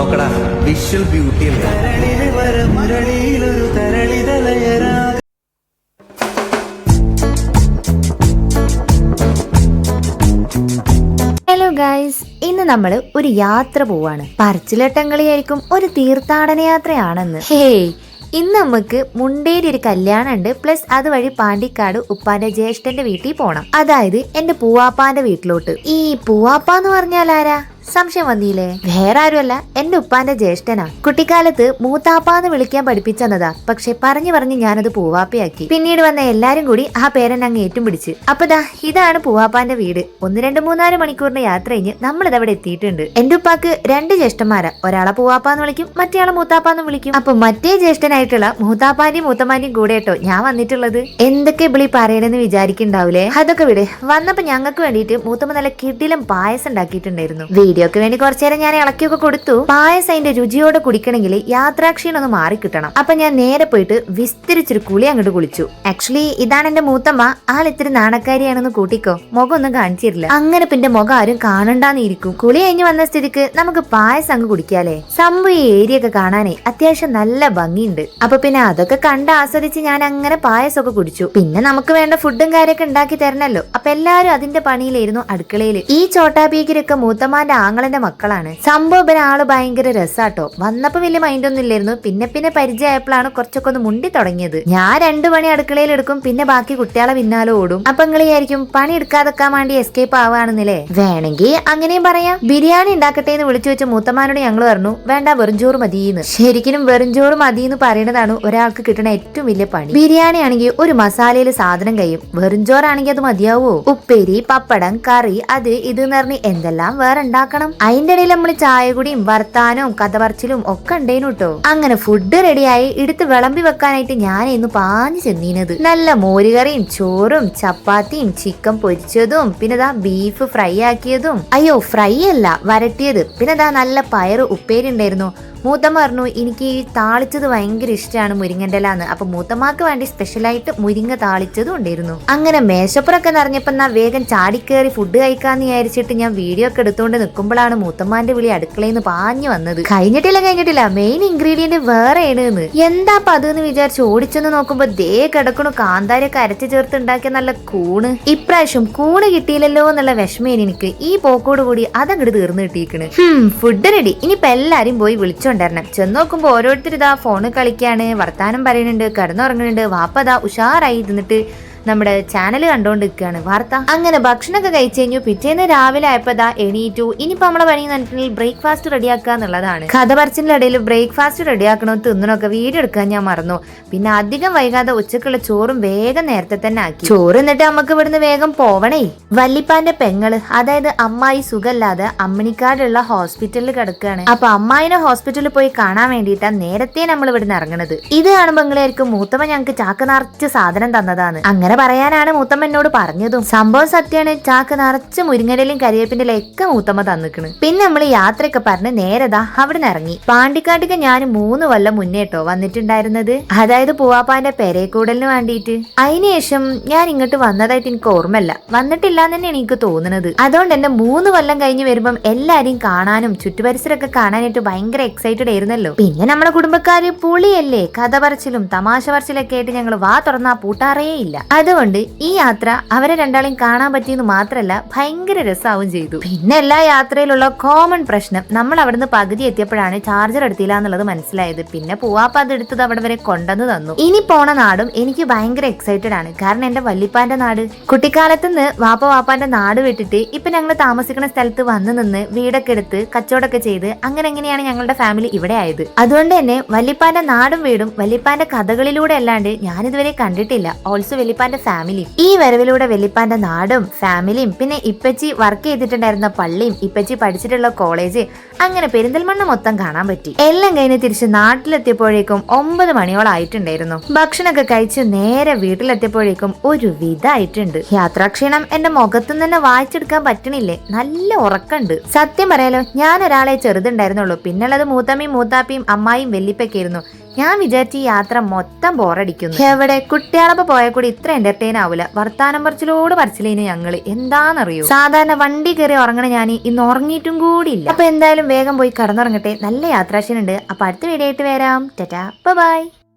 നോക്കടാ. Visual beauty hello guys ഇന്ന് നമ്മൾ ഒരു യാത്ര പോവാണ്. പറച്ചിലട്ടങ്കളിയായിരിക്കും ഒരു തീർത്ഥാടന യാത്രയാണെന്ന്. ഹേയ് ഇന്ന് നമുക്ക് മുണ്ടേരി ഒരു കല്യാണം ഉണ്ട് പ്ലസ് അതുവഴി പാണ്ടിക്കാട് ഉപ്പാന്റെ ജ്യേഷ്ഠന്റെ വീട്ടിൽ പോണം. അതായത് എന്റെ പൂവാപ്പാന്റെ വീട്ടിലോട്ട്. ഈ പൂവാപ്പ എന്ന് പറഞ്ഞാൽ ആരാ? സംശയം വന്നില്ലേ? വേറെ ആരുമല്ല എന്റെ ഉപ്പാന്റെ ജ്യേഷ്ഠനാ. കുട്ടിക്കാലത്ത് മൂത്താപ്പാന്ന് വിളിക്കാൻ പഠിപ്പിച്ചെന്നതാ. പക്ഷെ പറഞ്ഞു പറഞ്ഞ് ഞാനത് പൂവാപ്പയാക്കി. പിന്നീട് വന്ന എല്ലാരും കൂടി ആ പേരൻ അങ്ങ് ഏറ്റും പിടിച്ച് അപ്പൊ ദാ ഇതാണ് പൂവാപ്പാന്റെ വീട്. ഒന്ന് രണ്ട് മൂന്നാൽ മണിക്കൂറിന്റെ യാത്ര കഴിഞ്ഞ് നമ്മൾ ഇതവിടെ എത്തിയിട്ടുണ്ട്. എന്റെ ഉപ്പാക്ക് രണ്ട് ജ്യേഷ്ഠന്മാരാ. ഒരാളെ പൂവാപ്പാന്ന് വിളിക്കും മറ്റേയാളെ മൂത്താപ്പാന്ന് വിളിക്കും. അപ്പൊ മറ്റേ ജ്യേഷ്ഠനായിട്ടുള്ള മൂത്താപ്പാന്റെയും മൂത്തമാന്റെയും കൂടെ കേട്ടോ ഞാൻ വന്നിട്ടുള്ളത്. എന്തൊക്കെ വിളി പറയണെന്ന് വിചാരിക്കുന്നുണ്ടാവൂലേ? അതൊക്കെ വിട്. വന്നപ്പോ ഞങ്ങൾക്ക് വേണ്ടിയിട്ട് മൂത്തമ്മ നല്ല കിടിലം പായസം ഉണ്ടാക്കിയിട്ടുണ്ടായിരുന്നു. വീഡിയോക്ക് വേണ്ടി കുറച്ചു നേരം ഞാൻ ഇളക്കിയൊക്കെ കൊടുത്തു. പായസം അതിന്റെ രുചിയോടെ കുടിക്കണമെങ്കിൽ യാത്രാക്ഷീണം ഒന്ന് മാറി കിട്ടണം. അപ്പൊ ഞാൻ നേരെ പോയിട്ട് വിസ്തരിച്ചൊരു കുളി അങ്ങോട്ട് കുളിച്ചു. ആക്ച്വലി ഇതാണ് എന്റെ മൂത്തമ്മ. ആൾ ഇത്തിരി നാണക്കാരിയാണെന്ന് കൂട്ടിക്കോ. മുഖം ഒന്നും കാണിച്ചിരില്ല അങ്ങനെ പിന്നെ മുഖം ആരും കാണണ്ടാന്ന് ഇരിക്കും. കുളി കഴിഞ്ഞ് വന്ന സ്ഥിതിക്ക് നമുക്ക് പായസം അങ്ങ് കുടിക്കാലേ. സംഭവം ഈ ഏരിയ ഒക്കെ കാണാനേ അത്യാവശ്യം നല്ല ഭംഗിയുണ്ട്. അപ്പൊ പിന്നെ അതൊക്കെ കണ്ട് ആസ്വദിച്ച് ഞാൻ അങ്ങനെ പായസമൊക്കെ കുടിച്ചു. പിന്നെ നമുക്ക് വേണ്ട ഫുഡും കാര്യമൊക്കെ ഉണ്ടാക്കി തരണല്ലോ. അപ്പൊ എല്ലാരും അതിന്റെ പണിയിലായിരുന്നു അടുക്കളയിൽ ഈ ചോട്ടാബീക്കിരൊക്കെ മൂത്തമാന്റെ ആങ്ങളന്റെ മക്കളാണ്. സംഭവം ഇവരെ ആൾ ഭയങ്കര രസാട്ടോ. വന്നപ്പോ വലിയ മൈൻഡ് ഒന്നും ഇല്ലായിരുന്നു. പിന്നെ പിന്നെ പരിചയമായപ്പോഴാണ് കുറച്ചൊക്കെ ഒന്ന് മുണ്ടി തുടങ്ങിയത്. ഞാൻ രണ്ടു പണി അടുക്കളയിൽ എടുക്കും പിന്നെ ബാക്കി കുട്ടികളെ പിന്നാലെ ഓടും. അപ്പൊ നിങ്ങൾ വിചാരിക്കും പണി എടുക്കാതെക്കാൻ വേണ്ടി എസ്കേപ്പ് ആവാണെന്നില്ലേ വേണമെങ്കിൽ അങ്ങനെയും പറയാം. ബിരിയാണി ഉണ്ടാക്കട്ടെ എന്ന് വിളിച്ചു വെച്ച മൂത്തമാനോട് ഞങ്ങൾ പറഞ്ഞു വേണ്ട വെറുംചോറ് മതിയെന്ന്. ശരിക്കും വെറുംചോറ് എന്ന് പറയുന്നതാണ് ഒരാൾക്ക് കിട്ടുന്ന ഏറ്റവും വലിയ പണി. ബിരിയാണി ആണെങ്കിൽ ഒരു മസാലയിൽ സാധനം കഴിയും. വെറുംചോറാണെങ്കിൽ അത് മതിയാവോ? ഉപ്പേരി പപ്പടം കറി അത് ഇത് എന്ന് പറഞ്ഞ് എന്തെല്ലാം വേറെ ഉണ്ടാക്കണം. അതിന്റെ ഇടയിൽ നമ്മൾ ചായ കുടിയും വർത്താനവും കഥ പറച്ചിലും ഒക്കെ ഉണ്ടേനു കേട്ടോ അങ്ങനെ ഫുഡ് റെഡിയായി എടുത്ത് വിളമ്പി വെക്കാനായിട്ട് ഞാൻ ഇന്ന് പാഞ്ഞു ചെന്നീനത്. നല്ല മോരുകറിയും ചോറും ചപ്പാത്തിയും ചിക്കൻ പൊരിച്ചതും പിന്നെ ദാ ബീഫ് ഫ്രൈ ആക്കിയതും. അയ്യോ ഫ്രൈ അല്ല വരട്ടിയത്. പിന്നെ ദാ നല്ല പയറ് ഉപ്പേരി ഉണ്ടായിരുന്നു. മൂത്തമ്മ പറഞ്ഞു എനിക്ക് ഈ താളിച്ചത് ഭയങ്കര ഇഷ്ടമാണ് മുരിങ്ങന്റെ എന്ന് അപ്പൊ മൂത്തമ്മക്ക് വേണ്ടി സ്പെഷ്യലായിട്ട് മുരിങ്ങ താളിച്ചതും ഉണ്ടായിരുന്നു. അങ്ങനെ മേശപ്പുറമൊക്കെ നിറഞ്ഞപ്പോ എന്നാ വേഗം ചാടിക്കേറി ഫുഡ് കഴിക്കാന്ന് വിചാരിച്ചിട്ട് ഞാൻ വീഡിയോ ഒക്കെ എടുത്തുകൊണ്ട് നിൽക്കുമ്പോഴാണ് മൂത്തമ്മാന്റെ വിളി അടുക്കളയിൽ പാഞ്ഞു വന്നത്. കഴിഞ്ഞിട്ടില്ല കഴിഞ്ഞിട്ടില്ല. മെയിൻ ഇൻഗ്രീഡിയന്റ് വേറെ ആണ് എന്താ അപ്പൊ അത് എന്ന് വിചാരിച്ച് ഓടിച്ചെന്ന് നോക്കുമ്പോ ദേ കിടക്കണു കാന്താരൊക്കെ അരച്ചു ചേർത്ത് ഉണ്ടാക്കിയ നല്ല കൂണ്. ഇപ്രാവശ്യം കൂണ് കിട്ടിയില്ലല്ലോ എന്നുള്ള വിഷമേനെനിക്ക് ഈ പോക്കോട് കൂടി അതങ്ങോട്ട് തീർന്നു കിട്ടിയിരിക്കണ്. ഫുഡ് റെഡി ഇനിയിപ്പോ എല്ലാരും പോയി വിളിച്ചോണ്ടരണം ചെന്ന് നോക്കുമ്പോൾ ഓരോരുത്തർ ഇതാ ഫോണ് കളിക്കാണ് വർത്താനം പറയുന്നുണ്ട് കിടന്നുറങ്ങുന്നുണ്ട് വാപ്പതാ ഉഷാറായി തിന്നിട്ട് നമ്മുടെ ചാനൽ കണ്ടോണ്ടിരിക്കുകയാണ്. വാർത്ത. അങ്ങനെ ഭക്ഷണമൊക്കെ കഴിച്ചു കഴിഞ്ഞു. പിറ്റേന്ന് രാവിലെ ആയപ്പോ ദാ എണീറ്റു. ഇനിയിപ്പോ നമ്മളെ പണി എന്ന് ബ്രേക്ക്ഫാസ്റ്റ് റെഡിയാക്കുക എന്നുള്ളതാണ്. കഥ പറച്ചിന്റെ ഇടയിൽ ബ്രേക്ക്ഫാസ്റ്റ് റെഡിയാക്കണോ തിന്നണമൊക്കെ വീഡിയോ എടുക്കാൻ ഞാൻ മറന്നു. പിന്നെ അധികം വൈകാതെ ഉച്ചക്കുള്ള ചോറും വേഗം നേരത്തെ തന്നെ ആക്കി. ചോറ് എന്നിട്ട് നമുക്ക് ഇവിടുന്ന് വേഗം പോവണേ. വല്ലിപ്പാന്റെ പെങ്ങൾ അതായത് അമ്മായി സുഖല്ലാതെ അമ്മണിക്കാടുള്ള ഹോസ്പിറ്റലിൽ കിടക്കുകയാണ് അപ്പൊ അമ്മായിനെ ഹോസ്പിറ്റലിൽ പോയി കാണാൻ വേണ്ടിയിട്ടാണ് നേരത്തെ നമ്മൾ ഇവിടുന്ന് ഇറങ്ങണത്. ഇത് കാണുമ്പോൾ നിങ്ങളായിരിക്കും മൂത്തമ്മ ഞങ്ങൾക്ക് ചാക്ക് നിറച്ച് സാധനം തന്നതാണ്. അങ്ങനെ പറയാനാണ് മൂത്തമ്മ എന്നോട് പറഞ്ഞതും. സംഭവം സത്യമാണ് ചാക്ക് നിറച്ച് മുരിങ്ങരയിലും കരിയേപ്പിന്റെ ഒക്കെ മൂത്തമ്മ തന്നിക്കണ്. പിന്നെ നമ്മൾ യാത്രയൊക്കെ പറഞ്ഞ് നേരതാ അവിടെ ഇറങ്ങി. പാണ്ടിക്കാട്ടിക്ക് ഞാൻ മൂന്ന് കൊല്ലം മുന്നേട്ടോ വന്നിട്ടുണ്ടായിരുന്നത്. അതായത് പൂവാപ്പാന്റെ പെരേക്കൂടലിന് വേണ്ടിയിട്ട് അതിനുശേഷം ഞാൻ ഇങ്ങോട്ട് വന്നതായിട്ട് എനിക്ക് ഓർമ്മല്ല വന്നിട്ടില്ല തന്നെയാണ് എനിക്ക് തോന്നുന്നത് അതുകൊണ്ട് തന്നെ മൂന്ന് കൊല്ലം കഴിഞ്ഞ് വരുമ്പം എല്ലാരെയും കാണാനും ചുറ്റുപരിസരമൊക്കെ കാണാനായിട്ട് ഭയങ്കര എക്സൈറ്റഡ് ആയിരുന്നല്ലോ. പിന്നെ നമ്മുടെ കുടുംബക്കാര് പുളിയല്ലേ കഥ പറച്ചിലും തമാശ പറച്ചിലൊക്കെ ആയിട്ട് ഞങ്ങൾ വാ തുറന്നാ പൂട്ടാറേ ഇല്ല. അതുകൊണ്ട് ഈ യാത്ര അവരെ രണ്ടാളെയും കാണാൻ പറ്റിയെന്ന് മാത്രല്ല ഭയങ്കര രസാവും ചെയ്തു. പിന്നെ എല്ലാ യാത്രയിലുള്ള കോമൺ പ്രശ്നം നമ്മൾ അവിടുന്ന് പകുതി എത്തിയപ്പോഴാണ് ചാർജർ എടുത്തില്ല എന്നുള്ളത് മനസ്സിലായത്. പിന്നെ പൂവാപ്പ അത് എടുത്തത് അവിടെ വരെ കൊണ്ടുവന്ന് തന്നു. ഇനി പോണ നാടും എനിക്ക് ഭയങ്കര എക്സൈറ്റഡ് ആണ്. കാരണം എന്റെ വല്ലിപ്പാന്റെ നാട്. കുട്ടിക്കാലത്ത് നിന്ന് വാപ്പ വാപ്പാന്റെ നാട് വിട്ടിട്ട് ഇപ്പൊ ഞങ്ങൾ താമസിക്കുന്ന സ്ഥലത്ത് വന്നു നിന്ന് വീടൊക്കെ എടുത്ത് കച്ചവടമൊക്കെ ചെയ്ത് അങ്ങനെ എങ്ങനെയാണ് ഞങ്ങളുടെ ഫാമിലി ഇവിടെ ആയത്. അതുകൊണ്ട് തന്നെ വല്ലിപ്പാന്റെ നാടും വീടും വല്ലിപ്പാന്റെ കഥകളിലൂടെ അല്ലാണ്ട് ഞാനിതുവരെ കണ്ടിട്ടില്ല. ഓൾസോ വല്ലിപ്പാന്റെ ഫാമിലിയും ഈ വരവിലൂടെ വെള്ളിപ്പാന്റെ നാടും ഫാമിലിയും പിന്നെ ഇപ്പച്ചി വർക്ക് ചെയ്തിട്ടുണ്ടായിരുന്ന പള്ളിയും ഇപ്പച്ചി പഠിച്ചിട്ടുള്ള കോളേജ് അങ്ങനെ പെരിന്തൽമണ്ണ മൊത്തം കാണാൻ പറ്റി. എല്ലാം കഴിഞ്ഞ് തിരിച്ച് നാട്ടിലെത്തിയപ്പോഴേക്കും ഒമ്പത് മണിയോളായിട്ടുണ്ടായിരുന്നു ഭക്ഷണമൊക്കെ കഴിച്ച് നേരെ വീട്ടിലെത്തിയപ്പോഴേക്കും ഒരു വിധായിട്ടുണ്ട് യാത്രാക്ഷീണം എന്റെ മുഖത്തു തന്നെ വായിച്ചെടുക്കാൻ പറ്റണില്ലേ? നല്ല ഉറക്കണ്ട് സത്യം പറയാലോ ഞാൻ ഒരാളെ ചെറുതുണ്ടായിരുന്നുള്ളൂ. പിന്നുള്ളത് മൂത്തമ്മയും മൂത്താപ്പിയും അമ്മായും വെല്ലിപ്പൊക്കെയായിരുന്നു ഞാൻ വിചാരിച്ച ഈ യാത്ര മൊത്തം ബോറടിക്കുന്നു. എവിടെ? കുട്ടികളൊപ്പം പോയ കൂടി ഇത്ര എന്റർടൈൻ ആവില്ല വർത്താനം പറച്ചിലോട് പറച്ചിലേനെ ഞങ്ങൾ. എന്താണെന്നറിയോ? സാധാരണ വണ്ടി കയറി ഉറങ്ങണ ഞാൻ ഇന്ന് ഉറങ്ങിയിട്ടും കൂടിയില്ല. അപ്പൊ എന്തായാലും വേഗം പോയി കടന്നുറങ്ങട്ടെ. നല്ല യാത്രാക്ഷീണുണ്ട് അപ്പൊ അടുത്ത വീഡിയോ ആയിട്ട് വരാം. ടാറ്റാ. ബൈ.